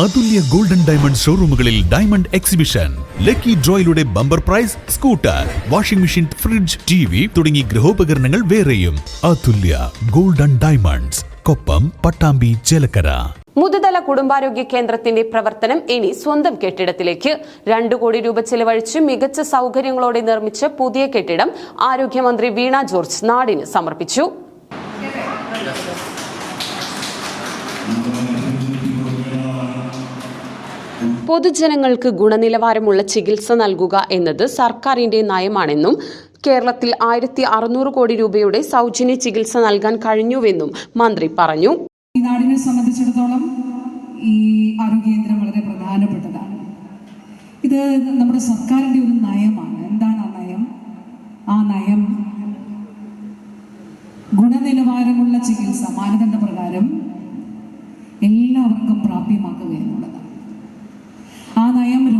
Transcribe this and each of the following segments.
അതുല്യ golden diamond ഷോറൂമുകളിൽ diamond exhibition. Lucky ഡ്രോയിലൂടെ bumper prize scooter washing machine fridge T V തുടങ്ങി ഗൃഹോപകരണങ്ങൾ വേറെയും. Athulya golden diamonds Koppam Pattambi Chelakkara. Muthuthala കുടുംബാരോഗ്യ കേന്ദ്രത്തിന്റെ പ്രവർത്തനം ഇനി സ്വന്തം കെട്ടിടത്തിലേക്ക്. രണ്ടു കോടി രൂപ ചെലവഴിച്ച് മികച്ച സൗകര്യങ്ങളോടെ നിർമ്മിച്ച പുതിയ കെട്ടിടം ആരോഗ്യമന്ത്രി വീണ ജോർജ് നാടിന് സമർപ്പിച്ചു. പൊതുജനങ്ങൾക്ക് ഗുണനിലവാരമുള്ള ചികിത്സ നൽകുക എന്നത് സർക്കാരിന്റെ നയമാണെന്നും കേരളത്തിൽ ആയിരത്തി അറുന്നൂറ് കോടി രൂപയുടെ സൗജന്യ ചികിത്സ നൽകാൻ കഴിഞ്ഞുവെന്നും മന്ത്രി പറഞ്ഞു. ഈ നാടിനെ സംബന്ധിച്ചിടത്തോളം ഈ ആരോഗ്യ കേന്ദ്രം വളരെ പ്രധാനപ്പെട്ടതാണ്. ഇത് നമ്മുടെ സർക്കാരിന്റെ ഒരു നയമാണ്. എന്താണ് ആ നയം? ആ നയം ഗുണനിലവാരമുള്ള ചികിത്സ മാനദണ്ഡ പ്രകാരം എല്ലാവർക്കും പ്രാപ്യമാക്കുക എന്നുള്ളതാണ്. ആ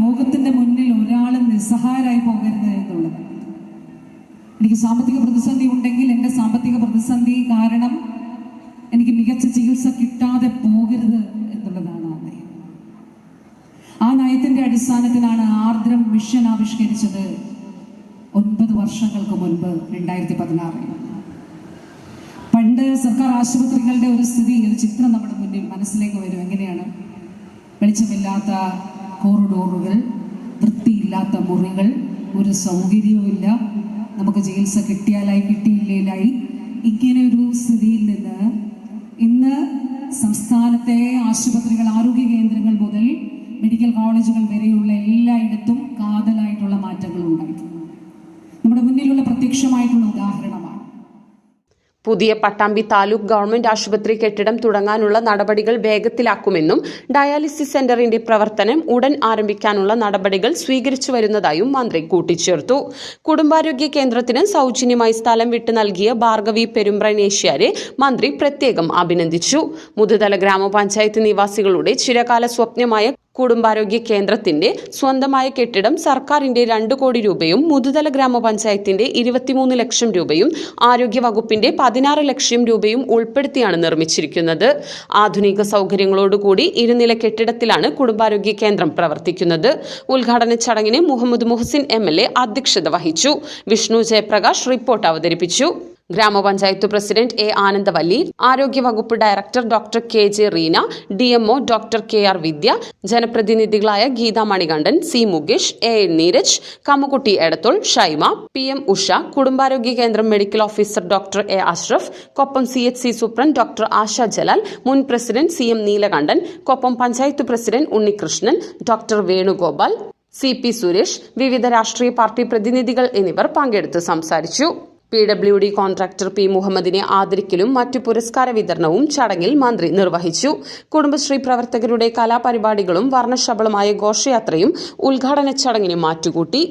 രോഗത്തിന്റെ മുന്നിൽ ഒരാൾ നിസ്സഹായരായി പോകരുത് എന്നുള്ളത്. എനിക്ക് സാമ്പത്തിക പ്രതിസന്ധി ഉണ്ടെങ്കിൽ എന്റെ സാമ്പത്തിക പ്രതിസന്ധി കാരണം എനിക്ക് മികച്ച ചികിത്സ കിട്ടാതെ പോകരുത് എന്നുള്ളതാണ് ആ നയം. ആ നയത്തിന്റെ അടിസ്ഥാനത്തിലാണ് ആർദ്രം മിഷൻ ആവിഷ്കരിച്ചത് ഒൻപത് വർഷങ്ങൾക്ക് മുൻപ് രണ്ടായിരത്തി പതിനാറിൽ പണ്ട് സർക്കാർ ആശുപത്രികളുടെ ഒരു സ്ഥിതി ഒരു ചിത്രം നമ്മുടെ മുന്നിൽ മനസ്സിലേക്ക് വരും. എങ്ങനെയാണ്? വെളിച്ചമില്ലാത്ത കോറിഡോറുകൾ വൃത്തിയില്ലാത്ത മുറികൾ ഒരു സൗകര്യവുമില്ല. നമുക്ക് ചികിത്സ കിട്ടിയാലായി കിട്ടിയില്ലേലായി. ഇങ്ങനെ ഒരു സ്ഥിതിയിൽ നിന്ന് ഇന്ന് സംസ്ഥാനത്തെ ആശുപത്രികൾ ആരോഗ്യ കേന്ദ്രങ്ങൾ മുതൽ മെഡിക്കൽ കോളേജുകൾ വരെയുള്ള എല്ലായിടത്തും കാതലായിട്ടുള്ള മാറ്റങ്ങൾ ഉണ്ടായിട്ടുണ്ട് നമ്മുടെ മുന്നിലുള്ള പ്രത്യക്ഷമായിട്ടുള്ള ഉദാഹരണമാണ് പുതിയ പട്ടാമ്പി താലൂക്ക് ഗവൺമെന്റ് ആശുപത്രി കെട്ടിടം തുടങ്ങാനുള്ള നടപടികൾ വേഗത്തിലാക്കുമെന്നും ഡയാലിസിസ് സെന്ററിന്റെ പ്രവർത്തനം ഉടൻ ആരംഭിക്കാനുള്ള നടപടികൾ സ്വീകരിച്ചു വരുന്നതായും മന്ത്രി കൂട്ടിച്ചേർത്തു. കുടുംബാരോഗ്യ കേന്ദ്രത്തിന് സൗജന്യമായി സ്ഥലം വിട്ടു നൽകിയ ഭാർഗവി പെരുമ്പ്രനേഷ്യാരെ മന്ത്രി പ്രത്യേകം അഭിനന്ദിച്ചു. മുതുതല ഗ്രാമപഞ്ചായത്ത് നിവാസികളുടെ ചിരകാല സ്വപ്നമായ കുടുംബാരോഗ്യ കേന്ദ്രത്തിന്റെ സ്വന്തമായ കെട്ടിടം സർക്കാരിന്റെ രണ്ട് കോടി രൂപയും മുതുതല ഗ്രാമപഞ്ചായത്തിന്റെ ഇരുപത്തിമൂന്ന് ലക്ഷം രൂപയും ആരോഗ്യ വകുപ്പിന്റെ പതിനാറ് ലക്ഷം രൂപയും ഉൾപ്പെടുത്തിയാണ് നിർമ്മിച്ചിരിക്കുന്നത്. ആധുനിക സൗകര്യങ്ങളോടുകൂടി ഇരുനില കെട്ടിടത്തിലാണ് കുടുംബാരോഗ്യ കേന്ദ്രം പ്രവർത്തിക്കുന്നത്. ഉദ്ഘാടന ചടങ്ങിന് മുഹമ്മദ് മുഹസിൻ എം അധ്യക്ഷത വഹിച്ചു. വിഷ്ണു ജയപ്രകാശ് റിപ്പോർട്ട് അവതരിപ്പിച്ചു. ഗ്രാമപഞ്ചായത്ത് പ്രസിഡന്റ് എ ആനന്ദവല്ലി ആരോഗ്യവകുപ്പ് director doctor K J Reena D MO doctor K R Vidya ജനപ്രതിനിധികളായ Geetha Manikandan C Mukesh A N Neeraj Kammukutty Edathol Shaima P M Usha കുടുംബാരോഗ്യ കേന്ദ്രം medical officer doctor A Ashraf Koppam C H C superintendent doctor Asha Jalal മുൻ president C M Neelakandan Koppam panchayat president Unnikrishnan doctor Venugopal C P Suresh വിവിധ രാഷ്ട്രീയ party പ്രതിനിധികൾ എന്നിവർ പങ്കെടുത്ത് സംസാരിച്ചു. P W D contractor P മുഹമ്മദിനെ ആദരിക്കലും മറ്റു പുരസ്കാര വിതരണവും ചടങ്ങിൽ മന്ത്രി നിർവഹിച്ചു. കുടുംബശ്രീ പ്രവർത്തകരുടെ കലാപരിപാടികളും വർണശബളമായ ഘോഷയാത്രയും ഉദ്ഘാടന ചടങ്ങിന് മാറ്റുകൂട്ടി.